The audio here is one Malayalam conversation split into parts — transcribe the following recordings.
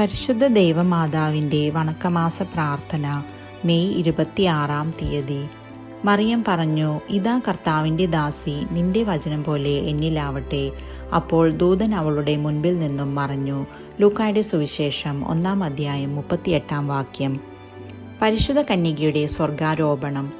പരിശുദ്ധ ദൈവമാതാവിന്റെ വണക്കമാസ പ്രാർത്ഥന മെയ് ഇരുപത്തിയാറാം തീയതി. മറിയം പറഞ്ഞു ഇതാ കർത്താവിന്റെ ദാസി നിന്റെ വചനം പോലെ എന്നിലാവട്ടെ. അപ്പോൾ ദൂതൻ അവളുടെ മുൻപിൽ നിന്നും മറഞ്ഞു. ലൂക്കായുടെ സുവിശേഷം ഒന്നാം അധ്യായം മുപ്പത്തിയെട്ടാം വാക്യം. പരിശുദ്ധ കന്യകയുടെ സ്വർഗാരോപണം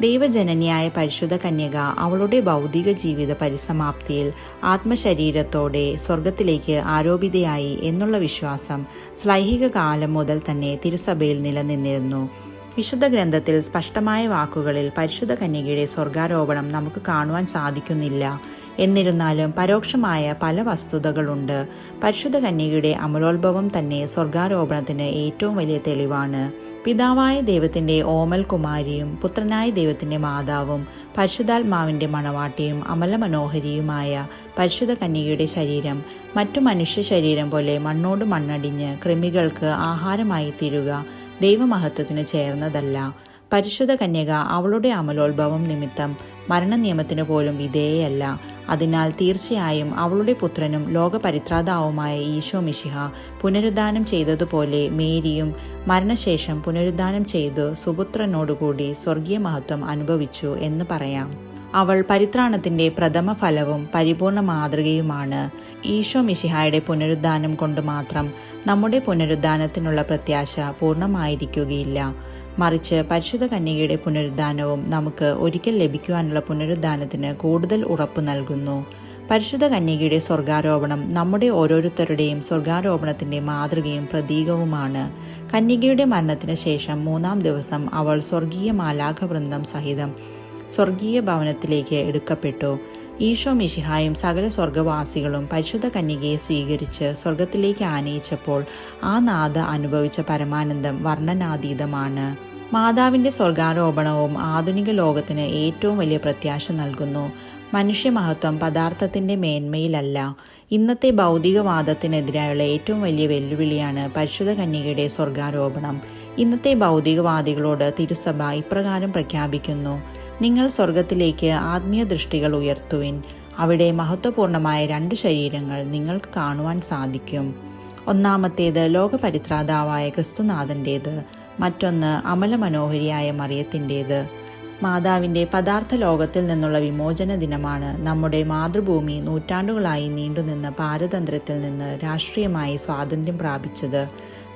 ദൈവജനനിയായ പരിശുദ്ധ കന്യക അവളുടെ ഭൗതിക ജീവിത പരിസമാപ്തിയിൽ ആത്മശരീരത്തോടെ സ്വർഗത്തിലേക്ക് ആരോപിതയായി എന്നുള്ള വിശ്വാസം ശ്ലൈഹിക കാലം മുതൽ തന്നെ തിരുസഭയിൽ നിലനിന്നിരുന്നു. വിശുദ്ധ ഗ്രന്ഥത്തിൽ സ്പഷ്ടമായ വാക്കുകളിൽ പരിശുദ്ധ കന്യകയുടെ സ്വർഗാരോപണം നമുക്ക് കാണുവാൻ സാധിക്കുന്നില്ല. എന്നിരുന്നാലും പരോക്ഷമായ പല വസ്തുതകളുണ്ട്. പരിശുദ്ധ കന്യകയുടെ അമലോത്ഭവം തന്നെ സ്വർഗാരോപണത്തിന് ഏറ്റവും വലിയ തെളിവാണ്. പിതാവായ ദൈവത്തിന്റെ ഓമൽ കുമാരിയും പുത്രനായ ദൈവത്തിന്റെ മാതാവും പരിശുദ്ധാത്മാവിന്റെ മണവാട്ടിയും അമലമനോഹരിയുമായ പരിശുദ്ധ കന്യകയുടെ ശരീരം മറ്റു മനുഷ്യ ശരീരം പോലെ മണ്ണോട് മണ്ണടിഞ്ഞ് കൃമികൾക്ക് ആഹാരമായി തീരുക ദൈവമഹത്വത്തിന് ചേർന്നതല്ല. പരിശുദ്ധ കന്യക അവളുടെ അമലോത്ഭവം നിമിത്തം മരണനിയമത്തിന് പോലും വിധേയയല്ല. അതിനാൽ തീർച്ചയായും അവളുടെ പുത്രനും ലോകപരിത്രാതാവുമായ ഈശോ മിശിഹ പുനരുദ്ധാനം ചെയ്തതുപോലെ മേരിയും മരണശേഷം പുനരുദ്ധാനം ചെയ്തു സുപുത്രനോടുകൂടി സ്വർഗീയ മഹത്വം അനുഭവിച്ചു എന്ന് പറയാം. അവൾ പരിത്രാണത്തിന്റെ പ്രഥമ ഫലവും പരിപൂർണ മാതൃകയുമാണ്. ഈശോ മിശിഹായുടെ പുനരുദ്ധാനം കൊണ്ട് മാത്രം നമ്മുടെ പുനരുദ്ധാനത്തിനുള്ള പ്രത്യാശ പൂർണമായിരിക്കുകയില്ല. മറിച്ച് പരിശുദ്ധ കന്യകയുടെ പുനരുദ്ധാനവും നമുക്ക് ഒരിക്കൽ ലഭിക്കുവാനുള്ള പുനരുദ്ധാനത്തിന് കൂടുതൽ ഉറപ്പ് നൽകുന്നു. പരിശുദ്ധ കന്യകയുടെ സ്വർഗാരോപണം നമ്മുടെ ഓരോരുത്തരുടെയും സ്വർഗാരോപണത്തിന്റെ മാതൃകയും പ്രതീകവുമാണ്. കന്യകയുടെ മരണത്തിന് ശേഷം മൂന്നാം ദിവസം അവൾ സ്വർഗീയ മാലാഖവൃന്ദം സഹിതം സ്വർഗീയ ഭവനത്തിലേക്ക് എടുക്കപ്പെട്ടു. ഈശോ മിശിഹായും സകല സ്വർഗവാസികളും പരിശുദ്ധ കന്യകയെ സ്വീകരിച്ച് സ്വർഗത്തിലേക്ക് ആനയിച്ചപ്പോൾ ആ നാഥ അനുഭവിച്ച പരമാനന്ദം വർണനാതീതമാണ്. മാതാവിന്റെ സ്വർഗാരോപണവും ആധുനിക ലോകത്തിന് ഏറ്റവും വലിയ പ്രത്യാശ നൽകുന്നു. മനുഷ്യമഹത്വം പദാർത്ഥത്തിന്റെ മേന്മയിലല്ല. ഇന്നത്തെ ഭൗതികവാദത്തിനെതിരായുള്ള ഏറ്റവും വലിയ വെല്ലുവിളിയാണ് പരിശുദ്ധ കന്യകയുടെ സ്വർഗാരോപണം. ഇന്നത്തെ ഭൗതികവാദികളോട് തിരുസഭ ഇപ്രകാരം പ്രഖ്യാപിക്കുന്നു. നിങ്ങൾ സ്വർഗത്തിലേക്ക് ആത്മീയ ദൃഷ്ടികൾ ഉയർത്തുവിൻ. അവിടെ മഹത്വപൂർണമായ രണ്ട് ശരീരങ്ങൾ നിങ്ങൾക്ക് കാണുവാൻ സാധിക്കും. ഒന്നാമത്തേത് ലോകപരിത്രാതാവായ ക്രിസ്തുനാഥന്റേത് മറ്റൊന്ന് അമലമനോഹരിയായ മറിയത്തിന്റേത്. മാതാവിന്റെ പദാർത്ഥ ലോകത്തിൽ നിന്നുള്ള വിമോചന ദിനമാണ് നമ്മുടെ മാതൃഭൂമി നൂറ്റാണ്ടുകളായി നീണ്ടുനിന്ന പാരതന്ത്ര്യത്തിൽ നിന്ന് രാഷ്ട്രീയമായി സ്വാതന്ത്ര്യം പ്രാപിച്ചത്.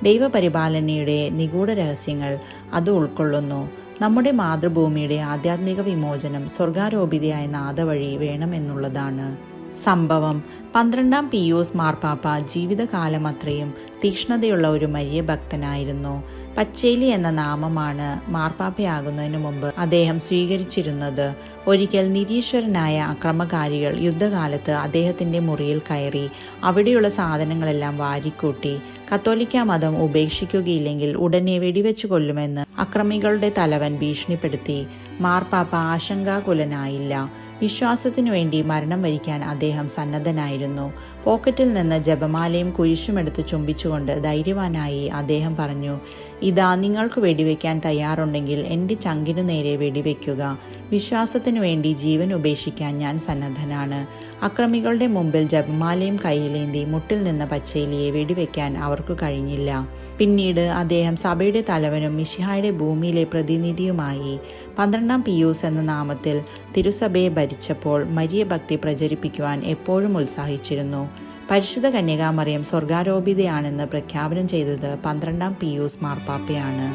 ദൈവപരിപാലനയുടെ നിഗൂഢ രഹസ്യങ്ങൾ അത് ഉൾക്കൊള്ളുന്നു. നമ്മുടെ മാതൃഭൂമിയുടെ ആധ്യാത്മിക വിമോചനം സ്വർഗാരോപിതയായ നാഥ വഴി വേണമെന്നുള്ളതാണ്. സംഭവം പന്ത്രണ്ടാം പിയൂസ് മാർപ്പാപ്പ ജീവിതകാലം അത്രയും തീക്ഷ്ണതയുള്ള ഒരു മരിയ ഭക്തനായിരുന്നു പച്ചേലി എന്ന നാമമാണ് മാർപ്പാപ്പയാകുന്നതിനു മുമ്പ് അദ്ദേഹം സ്വീകരിച്ചിരുന്നത്. ഒരിക്കൽ നിരീശ്വരനായ അക്രമകാരികൾ യുദ്ധകാലത്ത് അദ്ദേഹത്തിന്റെ മുറിയിൽ കയറി അവിടെയുള്ള സാധനങ്ങളെല്ലാം വാരിക്കൂട്ടി കത്തോലിക്ക മതം ഉപേക്ഷിക്കുകയില്ലെങ്കിൽ ഉടനെ വെടിവെച്ചു കൊല്ലുമെന്ന് അക്രമികളുടെ തലവൻ ഭീഷണിപ്പെടുത്തി. മാർപ്പാപ്പ ആശങ്കാകുലനായില്ല. വിശ്വാസത്തിനു വേണ്ടി മരണം വരിക്കാൻ അദ്ദേഹം സന്നദ്ധനായിരുന്നു. പോക്കറ്റിൽ നിന്ന് ജപമാലയും കുരിശുമെടുത്ത് ചുംബിച്ചുകൊണ്ട് ധൈര്യവാനായി അദ്ദേഹം പറഞ്ഞു ഇതാ നിങ്ങൾക്ക് വെടിവെക്കാൻ തയ്യാറുണ്ടെങ്കിൽ എന്റെ ചങ്കിനു നേരെ വെടിവെക്കുക. വിശ്വാസത്തിനു വേണ്ടി ജീവൻ ഉപേക്ഷിക്കാൻ ഞാൻ സന്നദ്ധനാണ്. അക്രമികളുടെ മുമ്പിൽ ജപമാലയും കയ്യിലേന്തി മുട്ടിൽ നിന്ന പച്ചയിലിയെ വെടിവെക്കാൻ അവർക്ക് കഴിഞ്ഞില്ല. പിന്നീട് അദ്ദേഹം സഭയുടെ തലവനും മിഷിഹായുടെ ഭൂമിയിലെ പ്രതിനിധിയുമായി പന്ത്രണ്ടാം പിയൂസ് എന്ന നാമത്തിൽ തിരുസഭയെ ഭരിച്ചപ്പോൾ മരിയ ഭക്തി പ്രചരിപ്പിക്കുവാൻ എപ്പോഴും ഉത്സാഹിച്ചിരുന്നു. പരിശുദ്ധ കന്യകാമറിയം സ്വർഗാരോപിതയാണെന്ന് പ്രഖ്യാപനം ചെയ്തത് പന്ത്രണ്ടാം പിയൂസ് മാർപ്പാപ്പയാണ്.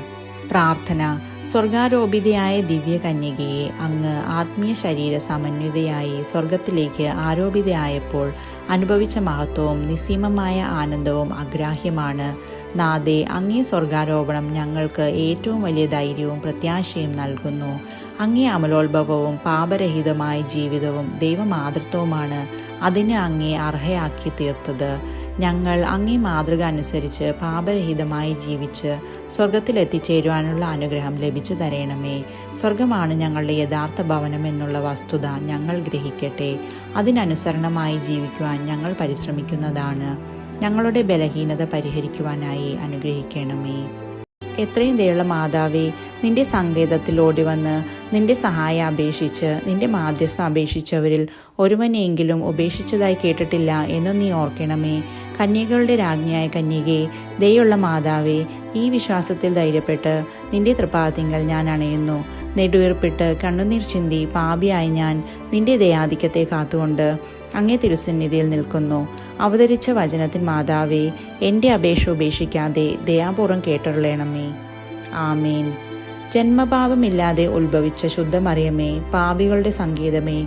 പ്രാർത്ഥന സ്വർഗാരോപിതയായ ദിവ്യ കന്യകയെ അങ്ങ് ആത്മീയ ശരീര സമന്വിതയായി സ്വർഗത്തിലേക്ക് ആരോപിതയായപ്പോൾ അനുഭവിച്ച മഹത്വവും നിസ്സീമമായ ആനന്ദവും അഗ്രാഹ്യമാണ്. നാദേ അങ്ങേ സ്വർഗാരോപണം ഞങ്ങൾക്ക് ഏറ്റവും വലിയ ധൈര്യവും പ്രത്യാശയും നൽകുന്നു. അങ്ങേ അമലോത്ഭവവും പാപരഹിതമായ ജീവിതവും ദൈവമാതൃത്വവുമാണ്. അതിന് അങ്ങേ അർഹയാക്കി തീർത്തത്. ഞങ്ങൾ അങ്ങേ മാതൃക അനുസരിച്ച് പാപരഹിതമായി ജീവിച്ച് സ്വർഗത്തിലെത്തിച്ചേരുവാനുള്ള അനുഗ്രഹം ലഭിച്ചു തരണമേ. സ്വർഗമാണ് ഞങ്ങളുടെ യഥാർത്ഥ ഭവനം എന്നുള്ള വസ്തുത ഞങ്ങൾ ഗ്രഹിക്കട്ടെ. അതിനനുസരണമായി ജീവിക്കുവാൻ ഞങ്ങൾ പരിശ്രമിക്കുന്നതാണ്. ഞങ്ങളുടെ ബലഹീനത പരിഹരിക്കുവാനായി അനുഗ്രഹിക്കണമേ. എത്രയും ദയുള്ള മാതാവേ നിന്റെ സങ്കേതത്തിൽ ഓടിവന്ന് നിന്റെ സഹായം അപേക്ഷിച്ച് നിന്റെ മാധ്യസ്ഥ അപേക്ഷിച്ചവരിൽ ഒരുവനെയെങ്കിലും ഉപേക്ഷിച്ചതായി കേട്ടിട്ടില്ല എന്ന് നീ ഓർക്കണമേ. കന്യകളുടെ രാജ്ഞിയായ കന്യകെ ദയുള്ള മാതാവേ ഈ വിശ്വാസത്തിൽ ധൈര്യപ്പെട്ട് നിന്റെ തൃപ്പാത്തിങ്കൽ ഞാൻ അണയുന്നു. നെടുവീർപ്പിട്ട് കണ്ണുനീർ ചിന്തി പാപിയായി ഞാൻ നിന്റെ ദയാധിക്യത്തെ കാത്തുകൊണ്ട് അങ്ങേ തിരുസന്നിധിയിൽ നിൽക്കുന്നു. അവതരിച്ച വചനത്തിൻ മാതാവേ എന്റെ അപേക്ഷ ഉപേക്ഷിക്കാതെ ദയാപൂർവം കേട്ടുള്ളണമേ ആമേൻ. ജന്മഭാവമില്ലാതെ ഉത്ഭവിച്ച ശുദ്ധമറിയമേ പാപികളുടെ സംഗീതമേ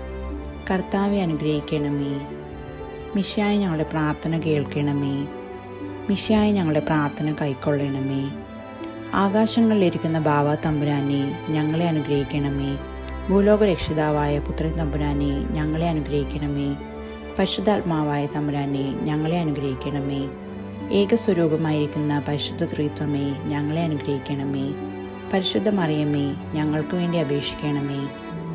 കർത്താവെ അനുഗ്രഹിക്കണമേ. മിഷായി ഞങ്ങളുടെ പ്രാർത്ഥന കേൾക്കണമേ. മിഷായി ഞങ്ങളുടെ പ്രാർത്ഥന കൈക്കൊള്ളണമേ. ആകാശങ്ങളിലിരിക്കുന്ന ബാവ തമ്പുരാനെ ഞങ്ങളെ അനുഗ്രഹിക്കണമേ. ഭൂലോക രക്ഷിതാവായ പുത്രൻ തമ്പുരാനെ ഞങ്ങളെ അനുഗ്രഹിക്കണമേ. പരിശുദ്ധാത്മാവായ തമ്പുരാനെ ഞങ്ങളെ അനുഗ്രഹിക്കണമേ. ഏകസ്വരൂപമായിരിക്കുന്ന പരിശുദ്ധ ത്രിത്വമേ ഞങ്ങളെ അനുഗ്രഹിക്കണമേ. പരിശുദ്ധ മറിയമേ ഞങ്ങൾക്ക് വേണ്ടി അപേക്ഷിക്കണമേ.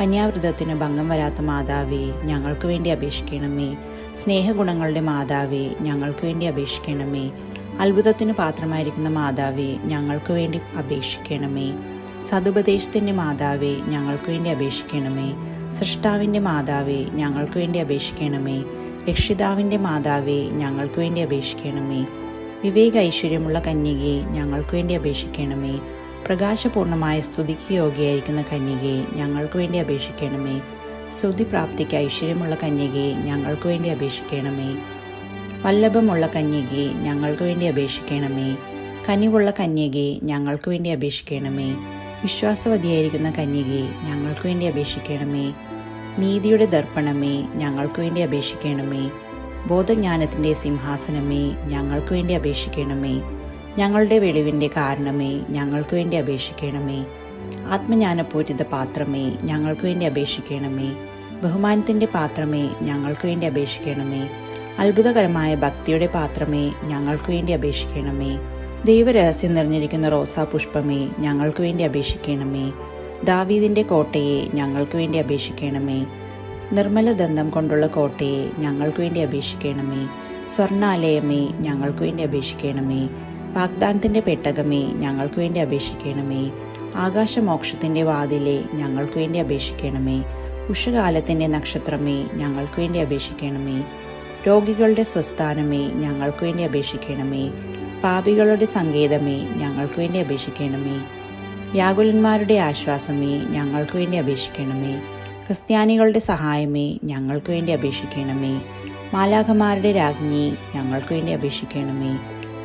കന്യാവ്രതത്തിന് ഭംഗം വരാത്ത മാതാവേ ഞങ്ങൾക്ക് വേണ്ടി അപേക്ഷിക്കണമേ. സ്നേഹഗുണങ്ങളുടെ മാതാവേ ഞങ്ങൾക്ക് വേണ്ടി അപേക്ഷിക്കണമേ. അത്ഭുതത്തിന് പാത്രമായിരിക്കുന്ന മാതാവേ ഞങ്ങൾക്ക് വേണ്ടി അപേക്ഷിക്കണമേ. സതുപദേശത്തിന്റെ മാതാവേ ഞങ്ങൾക്ക് വേണ്ടി അപേക്ഷിക്കണമേ. സൃഷ്ടാവിന്റെ മാതാവേ ഞങ്ങൾക്ക് വേണ്ടി അപേക്ഷിക്കണമേ. രക്ഷിതാവിന്റെ മാതാവേ ഞങ്ങൾക്ക് വേണ്ടി അപേക്ഷിക്കണമേ. വിവേക ഐശ്വര്യമുള്ള കന്യകയെ ഞങ്ങൾക്ക് വേണ്ടി അപേക്ഷിക്കണമേ. പ്രകാശപൂർണമായ സ്തുതിക്ക് യോഗ്യയായിരിക്കുന്ന കന്യകയെ ഞങ്ങൾക്ക് വേണ്ടി അപേക്ഷിക്കണമേ. സ്തുതി പ്രാപ്തിക്ക് ഐശ്വര്യമുള്ള കന്യകയെ ഞങ്ങൾക്ക് വേണ്ടി അപേക്ഷിക്കണമേ. വല്ലഭമുള്ള കന്യകയെ ഞങ്ങൾക്ക് വേണ്ടി അപേക്ഷിക്കണമേ. കനിവുള്ള കന്യകയെ ഞങ്ങൾക്ക് വേണ്ടി അപേക്ഷിക്കണമേ. വിശ്വാസവതിയായിരിക്കുന്ന കന്യകയെ ഞങ്ങൾക്ക് വേണ്ടി അപേക്ഷിക്കണമേ. നീതിയുടെ ദർപ്പണമേ ഞങ്ങൾക്ക് വേണ്ടി അപേക്ഷിക്കണമേ. ബോധജ്ഞാനത്തിന്റെ സിംഹാസനമേ ഞങ്ങൾക്ക് വേണ്ടി അപേക്ഷിക്കണമേ. ഞങ്ങളുടെ വെളിവിന്റെ കാരണമേ ഞങ്ങൾക്ക് വേണ്ടി അപേക്ഷിക്കണമേ. ആത്മജ്ഞാനപൂരിത പാത്രമേ ഞങ്ങൾക്ക് വേണ്ടി അപേക്ഷിക്കണമേ. ബഹുമാനത്തിന്റെ പാത്രമേ ഞങ്ങൾക്ക് വേണ്ടി അപേക്ഷിക്കണമേ. അത്ഭുതകരമായ ഭക്തിയുടെ പാത്രമേ ഞങ്ങൾക്ക് വേണ്ടി അപേക്ഷിക്കണമേ. ദൈവരഹസ്യം നിറഞ്ഞിരിക്കുന്ന റോസാ പുഷ്പമേ ഞങ്ങൾക്ക് വേണ്ടി അപേക്ഷിക്കണമേ. ദാവീദിന്റെ കോട്ടയെ ഞങ്ങൾക്ക് വേണ്ടി അപേക്ഷിക്കണമേ. നിർമ്മല ദന്തം കൊണ്ടുള്ള കോട്ടയെ ഞങ്ങൾക്ക് വേണ്ടി അപേക്ഷിക്കണമേ. സ്വർണാലയമേ ഞങ്ങൾക്ക് വേണ്ടി അപേക്ഷിക്കണമേ. വാഗ്ദാനത്തിന്റെ പെട്ടകമേ ഞങ്ങൾക്ക് വേണ്ടി അപേക്ഷിക്കണമേ. ആകാശമോക്ഷത്തിന്റെ വാതിലെ ഞങ്ങൾക്ക് വേണ്ടി അപേക്ഷിക്കണമേ. ഉഷകാലത്തിന്റെ നക്ഷത്രമേ ഞങ്ങൾക്ക് വേണ്ടി അപേക്ഷിക്കണമേ. രോഗികളുടെ സ്വസ്ഥാനമേ ഞങ്ങൾക്ക് വേണ്ടി അപേക്ഷിക്കണമേ. പാപികളുടെ സങ്കേതമേ ഞങ്ങൾക്ക് വേണ്ടി അപേക്ഷിക്കണമേ. വ്യാകുലന്മാരുടെ ആശ്വാസമേ ഞങ്ങൾക്ക് വേണ്ടി അപേക്ഷിക്കണമേ. ക്രിസ്ത്യാനികളുടെ സഹായമേ ഞങ്ങൾക്ക് വേണ്ടി അപേക്ഷിക്കണമേ. മാലാഖമാരുടെ രാജ്ഞി ഞങ്ങൾക്ക് വേണ്ടി അപേക്ഷിക്കണമേ.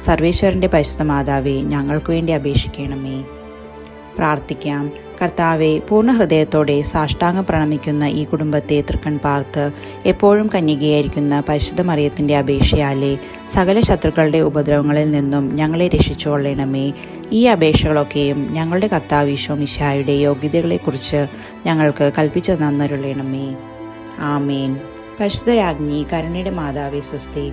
സർവേശ്വരന്റെ പരിശുദ്ധ മാതാവേ ഞങ്ങൾക്ക് വേണ്ടി അപേക്ഷിക്കണമേ. പ്രാർത്ഥിക്കാം. കർത്താവെ പൂർണ ഹൃദയത്തോടെ സാഷ്ടാംഗം പ്രണമിക്കുന്ന ഈ കുടുംബത്തെ തൃക്കൺ പാർത്ത് എപ്പോഴും കന്യകയായിരിക്കുന്ന പരിശുദ്ധ മറിയത്തിന്റെ അപേക്ഷയാലെ സകല ശത്രുക്കളുടെ ഉപദ്രവങ്ങളിൽ നിന്നും ഞങ്ങളെ രക്ഷിച്ചുകൊള്ളണമേ. ഈ അപേക്ഷകളൊക്കെയും ഞങ്ങളുടെ കർത്താവ് ഈശോ മിശായുടെ യോഗ്യതകളെക്കുറിച്ച് ഞങ്ങൾക്ക് കൽപ്പിച്ചു തന്നരുളണമേ. ആമേൻ. പരിശുദ്ധരാജ്ഞി കരുണയുടെ മാതാവേ സ്വസ്തി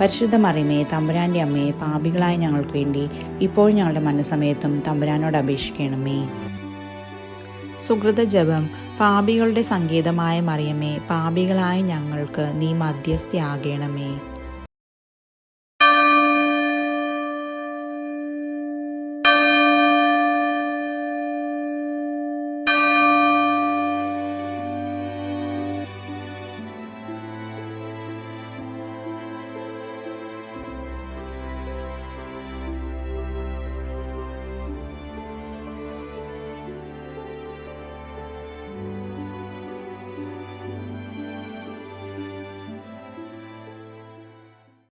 പരിശുദ്ധ മറിയമേ തമ്പുരാന്റെ അമ്മയെ പാപികളായ ഞങ്ങൾക്ക് വേണ്ടി ഇപ്പോൾ ഞങ്ങളുടെ മനസ്സമയത്തും തമ്പുരാനോട് അപേക്ഷിക്കണമേ. സുഹൃത ജപം പാപികളുടെ സംഗീതമായ മറിയമേ പാപികളായ ഞങ്ങൾക്ക് നീ മധ്യസ്ഥയാകണമേ.